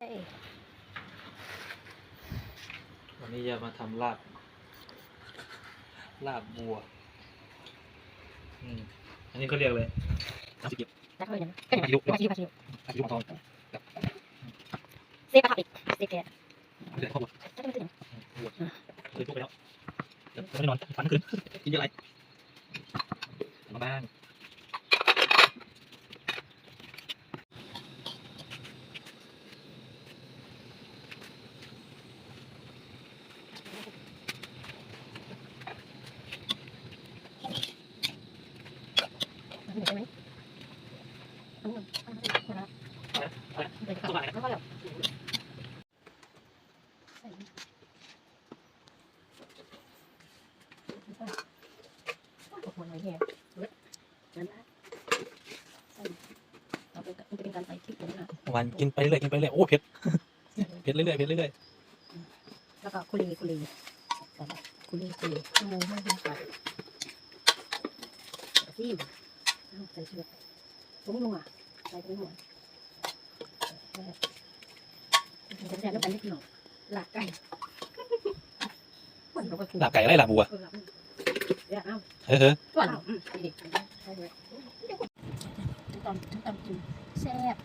เอ้ยวันนี้จะมาทำลาบ ลาบบัว อืม อันนี้เขาเรียกเลยสามสิบเก็บนักเรียนก็อย่างอายุนั้นอาชีพอาชีพอายุของทองเซฟกระทะอีกเซฟแก๊สเดือนครบถ้าเป็นตื่นเคยทุกไปแล้วเดี๋ยวไม่ได้นอนฝันคืนกินเยอะไรมาบ้าง ใช่ไหมอันนี้อันนี้นะครับ อะไร เลยครับแล้ วก็แบบหัวไหนเนี่ยนั่นนะใส่เราเป็นมันจะเป็นการใส่ที่ผมนะวันกินไปเรื่อยกินไปเรื่อยโอ้เผ็ดเผ็ดเรื่อยๆเผ็ดเรื่อย แล้วก็คุรีคุรีคุรีคุรีโอ้ไม่เป็นไรซี่ใส่เชือกผมลงอะใส่ไปหมดจะแซ่บแล้วกันนิดหน่อยหลักไก่เหมือนกับว่าๆลาบไก่อะไรลาบบัวเออหลักเดี๋ยวเอาเออเออส่วนอีกใช่เลยใช่เลยตอนตอนกินแซ่บ